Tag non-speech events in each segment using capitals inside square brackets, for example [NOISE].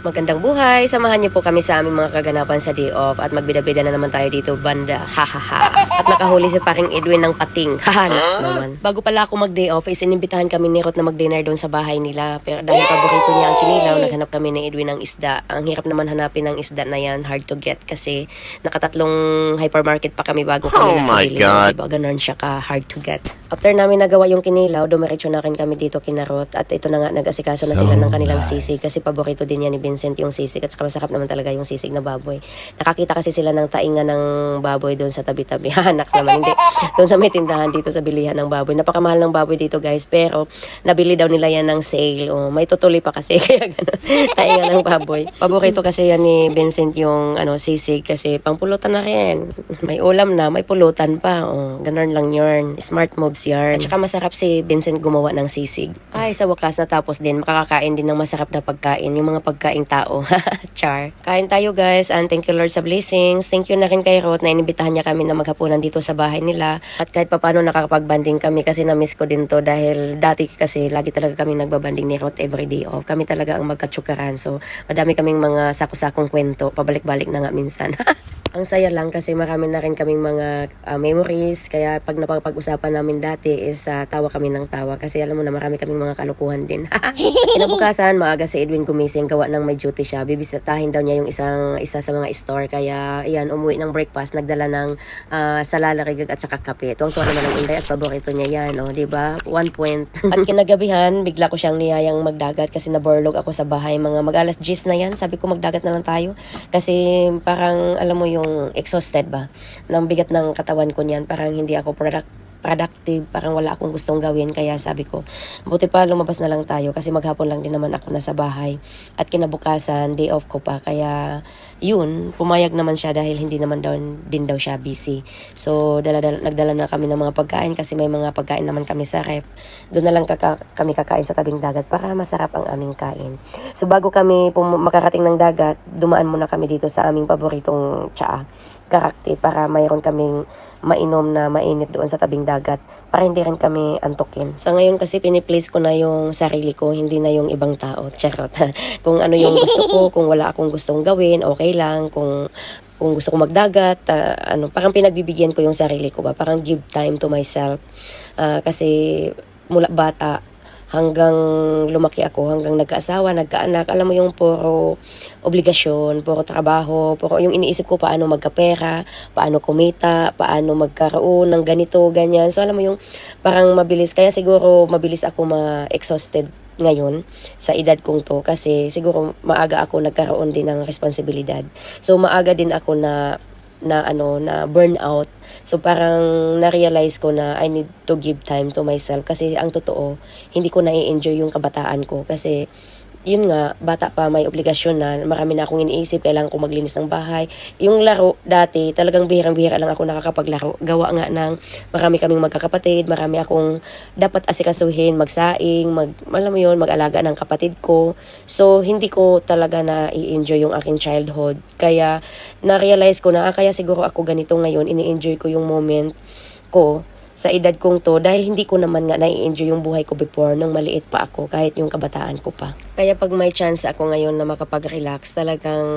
Magandang buhay! Samahan niyo po kami sa aming mga kaganapan sa day off at magbida-bida na naman tayo dito banda. Ha ha ha. At nakahuli si paring Edwin ng pating. Ha ha naks naman. Bago pala ako mag day off is inimbitahan kami ni Ruth na mag-dinner doon sa bahay nila. Pero dahil paborito niya ang kinilaw, naghanap kami ni Edwin ng isda. Ang hirap naman hanapin ng isda na yan, hard to get kasi nakatatlong hypermarket pa kami bago kami Oh my nakabili. God. Diba, ganun siya ka hard to get. After namin nagawa yung kinilaw, dumiretso na rin kami dito kina Ruth. At ito na nga, nag-asikaso na sila ng kanilang sisig kasi paborito din yan ni Vincent yung sisig at saka masarap naman talaga yung sisig na baboy. Nakakita kasi sila ng tainga ng baboy doon sa tabi-tabi. [LAUGHS] Hanaks naman, hindi. Doon sa may tindahan dito sa bilihan ng baboy. Napakamahal ng baboy dito guys, pero nabili daw nila yan ng sale. Oh, may tutuloy pa kasi, [LAUGHS] kaya gano'n. tainga ng baboy. Paborito kasi yan ni Vincent yung ano, sisig kasi pangpulutan na rin. May ulam na, may pulutan pa. Oh, ganun lang yun. Smart moves yarn. At saka masarap si Vincent gumawa ng sisig. Ay, sa wakas natapos din, makakakain din ng masarap na pagkain. Yung mga pagkaing tao. [LAUGHS] Char. Kain tayo guys and thank you Lord sa blessings. Thank you na rin kay Ruth na inibitahan niya kami na maghapunan dito sa bahay nila. At kahit papano nakakapag-banding kami kasi na-miss ko din to dahil dati kasi lagi talaga kami nagbabanding ni Ruth every day off. Kami talaga ang magkatsukaran. So madami kaming mga sako-sakong kwento. Pabalik-balik na nga minsan. [LAUGHS] Ang saya lang kasi marami na rin kaming mga ah, memories. Kaya pag napapag-usapan namin dati is ah, tawa kami ng tawa. Kasi alam mo na marami kaming mga kalukuhan din. [LAUGHS] Kinabukasan, maaga si Edwin gumising. Gawa ng may duty siya. Bibisitahin daw niya yung isang isa sa mga store. Kaya ayan, umuwi ng breakfast. Nagdala ng uh, salalarigag at saka kape. Tuwang-tuwa naman ang inday at paborito niya yan. Oh, di ba? One point. at [LAUGHS] kinagabihan, bigla ko siyang niyayang magdagat kasi naborlog ako sa bahay. Mga mag-alas 10 na yan. Sabi ko magdagat na lang tayo. Kasi parang, alam mo yung exhausted ba? Nang bigat ng katawan ko niyan. Parang hindi ako product productive, parang wala akong gustong gawin. Kaya sabi ko, buti pa lumabas na lang tayo kasi maghapon lang din naman ako nasa bahay. At kinabukasan, day off ko pa. Kaya yun, pumayag naman siya dahil hindi naman daw, din daw siya busy. So, dala, dala, nagdala na kami ng mga pagkain kasi may mga pagkain naman kami sa ref. Doon na lang kaka, kami kakain sa tabing dagat para masarap ang aming kain. So, bago kami pum- makarating ng dagat, dumaan muna kami dito sa aming paboritong tsaa karakte para mayroon kaming mainom na mainit doon sa tabing dagat para hindi rin kami antukin. Sa ngayon kasi piniplace ko na yung sarili ko, hindi na yung ibang tao. [LAUGHS] Charot. kung ano yung gusto ko, kung wala akong gustong gawin, okay lang. Kung kung gusto ko magdagat, ah, ano, parang pinagbibigyan ko yung sarili ko ba, parang give time to myself. Ah, kasi mula bata, hanggang lumaki ako, hanggang nagkaasawa, nagkaanak, alam mo yung puro obligasyon, puro trabaho, puro yung iniisip ko paano magkapera, paano kumita, paano magkaroon ng ganito, ganyan. So alam mo yung parang mabilis, kaya siguro mabilis ako ma-exhausted ngayon sa edad kong to kasi siguro maaga ako nagkaroon din ng responsibilidad. So maaga din ako na na ano na burnout. So parang na-realize ko na I need to give time to myself kasi ang totoo, hindi ko na-enjoy yung kabataan ko kasi yun nga, bata pa, may obligasyon na, marami na akong iniisip, kailangan ko maglinis ng bahay. Yung laro, dati, talagang bihirang-bihira lang ako nakakapaglaro. Gawa nga ng, marami kaming magkakapatid, marami akong dapat asikasuhin, magsaing, mag, alam mo yun, mag-alaga ng kapatid ko. So, hindi ko talaga na i-enjoy yung aking childhood. Kaya, na-realize ko na, ah, kaya siguro ako ganito ngayon, ini-enjoy ko yung moment ko sa edad kong to dahil hindi ko naman nga nai-enjoy yung buhay ko before nung maliit pa ako kahit yung kabataan ko pa. Kaya pag may chance ako ngayon na makapag-relax, talagang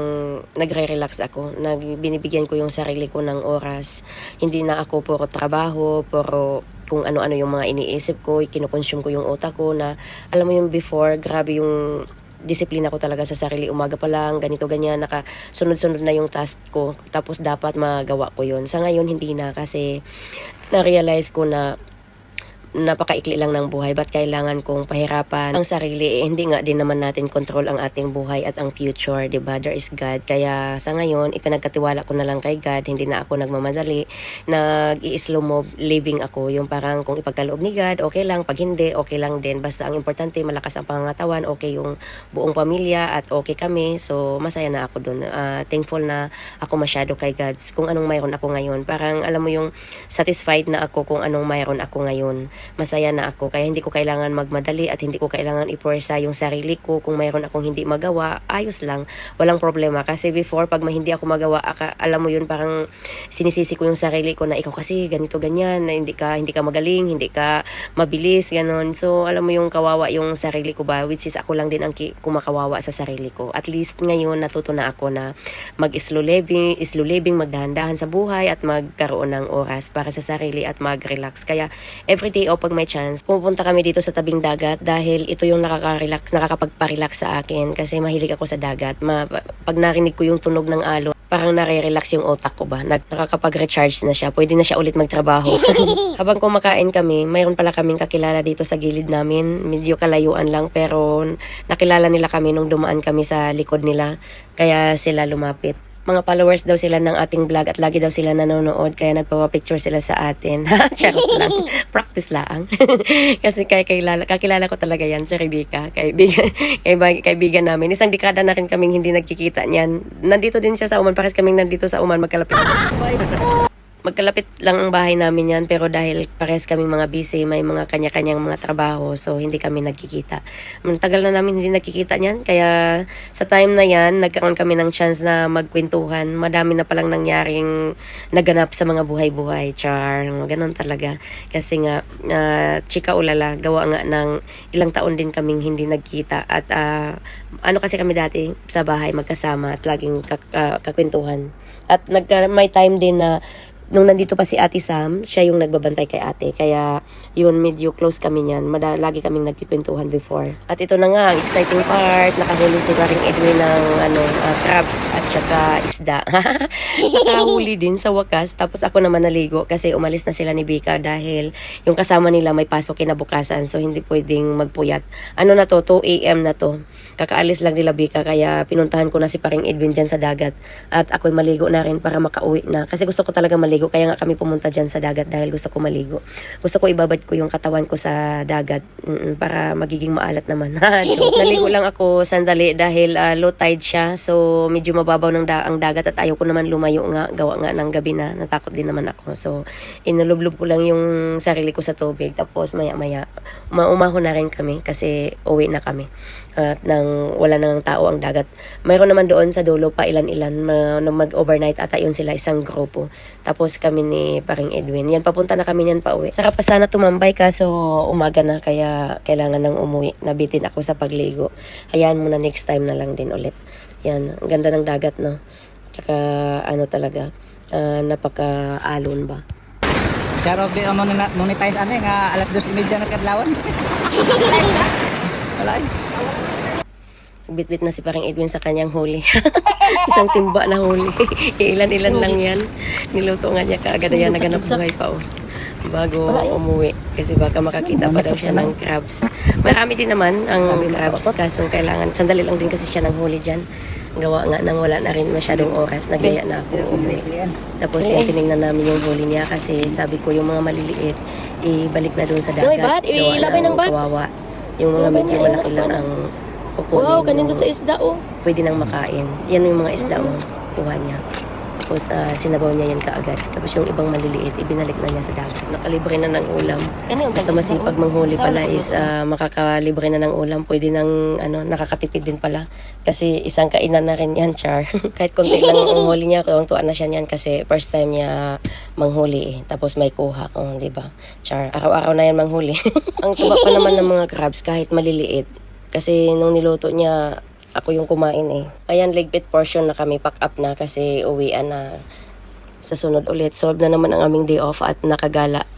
nagre-relax ako. Nag, binibigyan ko yung sarili ko ng oras. Hindi na ako puro trabaho, puro kung ano-ano yung mga iniisip ko, kinukonsume ko yung utak ko na alam mo yung before, grabe yung disiplina ko talaga sa sarili. Umaga pa lang, ganito, ganyan, naka sunod-sunod na yung task ko. Tapos dapat magawa ko yun. Sa ngayon, hindi na kasi na-realize ko na napakaikli lang ng buhay. Ba't kailangan kong pahirapan ang sarili? Eh, hindi nga din naman natin control ang ating buhay at ang future, di ba? There is God. Kaya sa ngayon, ipinagkatiwala ko na lang kay God. Hindi na ako nagmamadali. Nag-i-slow mo living ako. Yung parang kung ipagkaloob ni God, okay lang. Pag hindi, okay lang din. Basta ang importante, malakas ang pangangatawan, okay yung buong pamilya at okay kami. So, masaya na ako dun. Ah, thankful na ako masyado kay God. Kung anong mayroon ako ngayon. Parang, alam mo yung satisfied na ako kung anong mayroon ako ngayon. Masaya na ako. Kaya hindi ko kailangan magmadali at hindi ko kailangan ipuwersa yung sarili ko. Kung mayroon akong hindi magawa, ayos lang. Walang problema. Kasi before, pag hindi ako magawa, alam mo yun, parang sinisisi ko yung sarili ko na ikaw kasi ganito, ganyan, na hindi ka, hindi ka magaling, hindi ka mabilis, ganon. So, alam mo yung kawawa yung sarili ko ba, which is ako lang din ang kumakawawa sa sarili ko. At least ngayon, natuto na ako na mag-slow living, slow living, magdahan-dahan sa buhay at magkaroon ng oras para sa sarili at mag-relax. Kaya everyday o pag may chance, pupunta kami dito sa tabing dagat dahil ito yung nakaka-relax, nakakapagpa-relax sa akin kasi mahilig ako sa dagat. Ma- pag narinig ko yung tunog ng alon, parang nare-relax yung otak ko ba. Nakakapag-recharge na siya. Pwede na siya ulit magtrabaho. [LAUGHS] [LAUGHS] Habang kumakain kami, mayroon pala kaming kakilala dito sa gilid namin. Medyo kalayuan lang pero nakilala nila kami nung dumaan kami sa likod nila. Kaya sila lumapit. Mga followers daw sila ng ating vlog at lagi daw sila nanonood kaya nagpapapicture sila sa atin. [LAUGHS] Charot lang. Practice lang. [LAUGHS] Kasi kay kilala, kakilala ko talaga yan, si Rebecca. Kaibigan, kaibigan, kaibigan namin. Isang dekada na rin kaming hindi nagkikita niyan. Nandito din siya sa Uman. Pares kaming nandito sa Uman. Magkalapit. [LAUGHS] Magkalapit lang ang bahay namin yan pero dahil pares kaming mga busy, may mga kanya-kanyang mga trabaho so hindi kami nagkikita. Ang tagal na namin hindi nagkikita niyan kaya sa time na yan nagkaroon kami ng chance na magkwentuhan. Madami na palang nangyaring naganap sa mga buhay-buhay. Char, ganun talaga. Kasi nga, ah, chika ulala, gawa nga ng ilang taon din kaming hindi nagkita at ah, ano kasi kami dati sa bahay magkasama at laging kak- ah, kakwentuhan. At nagka, may time din na nung nandito pa si Ate Sam, siya yung nagbabantay kay ate. Kaya yun, medyo close kami niyan. Mada, lagi kaming nagkikwentuhan before. At ito na nga, exciting part. Nakahuli si Paring Edwin ng ano, ah, crabs at saka isda. [LAUGHS] Nakahuli din sa wakas. Tapos ako naman naligo kasi umalis na sila ni Bika dahil yung kasama nila may pasok kinabukasan. So hindi pwedeng magpuyat. Ano na to, 2 a.m. na to. Kakaalis lang nila Bika kaya pinuntahan ko na si Paring Edwin dyan sa dagat. At ako'y maligo na rin para makauwi na. Kasi gusto ko talaga maligo kaya nga kami pumunta dyan sa dagat dahil gusto ko maligo. Gusto ko ibabad ko yung katawan ko sa dagat mm, para magiging maalat naman. [LAUGHS] Joke. Naligo lang ako sandali dahil ah, low tide siya. So medyo mababaw ng da- ang dagat at ayaw ko naman lumayo nga gawa nga ng gabi na. Natakot din naman ako. So inulublob ko lang yung sarili ko sa tubig. Tapos maya maya umahon na rin kami kasi uwi na kami. At nang wala nang tao ang dagat. Mayroon naman doon sa dulo pa ilan-ilan na mag-overnight ata yun sila isang grupo. Tapos kami ni Paring Edwin. Yan, papunta na kami yan pa uwi. Sarap pa sana tumambay kaso umaga na kaya kailangan nang umuwi. Nabitin ako sa pagligo. Hayaan mo na next time na lang din ulit. Yan, ang ganda ng dagat no. Tsaka ano talaga, ah, napaka-alon ba. Pero di mo na monetize ano nga alas 2:30 na kadlawon. [LAUGHS] Wala eh. Bitbit na si Paring Edwin sa kanyang huli. [LAUGHS] Isang timba na huli. [LAUGHS] Ilan-ilan lang yan. Niluto nga niya kaagad yan naganap buhay pa oh. Bago umuwi. Kasi baka makakita pa daw siya ng crabs. Marami din naman ang crabs. Kaso kailangan, sandali lang din kasi siya ng huli dyan. Gawa nga nang wala na rin masyadong oras. Nagaya na ako umuwi. Tapos yan, tinignan namin yung huli niya kasi sabi ko yung mga maliliit, ibalik na doon sa dagat. Gawa ng kawawa. Yung mga medyo malaki lang ang kukunin. Wow, kanin doon sa isda oh. Pwede nang makain. Yan yung mga isda oh, kuha niya. Tapos ah, sinabaw niya yan kaagad. Tapos yung ibang maliliit, ibinalik na niya sa dagat. Nakalibre na ng ulam. Kani yung Basta masipag oh. manghuli pala is ah, makakalibre na ng ulam. Pwede nang ano, nakakatipid din pala. Kasi isang kainan na rin yan, Char. [LAUGHS] Kahit konti lang ang [LAUGHS] huli niya, kung tuwa na siya niyan kasi first time niya manghuli eh. Tapos may kuha, oh, di ba? Char, araw-araw na yan manghuli. [LAUGHS] ang tuba pa naman ng mga crabs kahit maliliit. Kasi nung niluto niya, ako yung kumain eh. Ayan, ligpit portion na kami, pack up na kasi uwian na sa sunod ulit. Solve na naman ang aming day off at nakagala.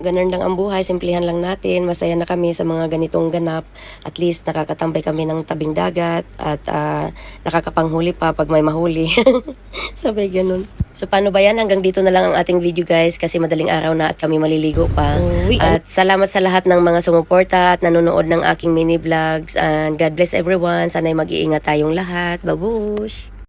Ganun lang ang buhay, simplihan lang natin. Masaya na kami sa mga ganitong ganap. At least nakakatambay kami ng tabing dagat at ah, nakakapanghuli pa pag may mahuli. [LAUGHS] Sabay ganun. So paano ba yan? Hanggang dito na lang ang ating video guys kasi madaling araw na at kami maliligo pa. At salamat sa lahat ng mga sumuporta at nanonood ng aking mini vlogs. And God bless everyone. Sana'y mag-iingat tayong lahat. Babush!